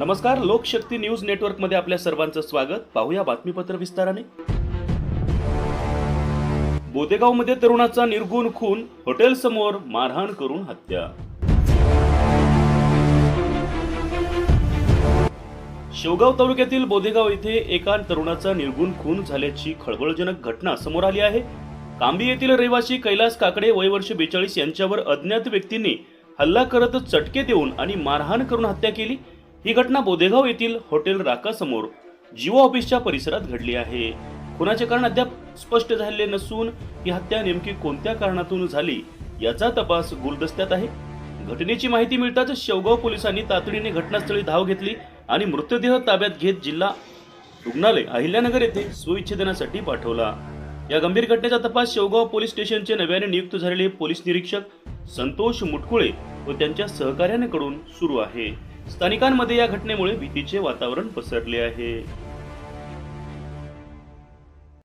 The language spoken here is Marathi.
नमस्कार लोकशक्ती न्यूज नेटवर्कमध्ये आपल्या सर्वांचं स्वागत. पाहूया बातमीपत्र विस्ताराने. बोदेगावमध्ये तरुणाचा निर्गुण खून. हॉटेल समोर मारहाण करून हत्या. शेवगाव तालुक्यातील बोदेगाव येथे एका तरुणाचा निर्गुण खून झाल्याची खळबळजनक घटना समोर आली आहे. कांबी येथील रहिवासी कैलास काकडे वय वर्ष बेचाळीस यांच्यावर अज्ञात व्यक्तींनी हल्ला करत चटके देऊन आणि मारहाण करून हत्या केली. ही घटना बोदेगाव येथील हॉटेल राका समोर जिओ ऑफिसच्या परिसरात घडली आहे. खुनाचे कारण अद्याप स्पष्ट झालेले नसून ही हत्या नेमकी कोणत्या कारणातून झाली याचा तपास गुलदस्त्यात आहे. घटनेची माहिती मिळताच शेवगाव पोलिसांनी तातडीने घटनास्थळी धाव घेतली आणि मृतदेह ताब्यात घेत जिल्हा रुग्णालय अहिल्यानगर येथे स्वविच्छेदनासाठी पाठवला. या गंभीर घटनेचा तपास शेवगाव पोलीस स्टेशनचे नव्याने नियुक्त झालेले पोलीस निरीक्षक संतोष मुटकुळे व त्यांच्या सहकार्याकडून सुरू आहे. स्थानिकांमध्ये या घटनेमुळे भीतीचे वातावरण पसरले आहे.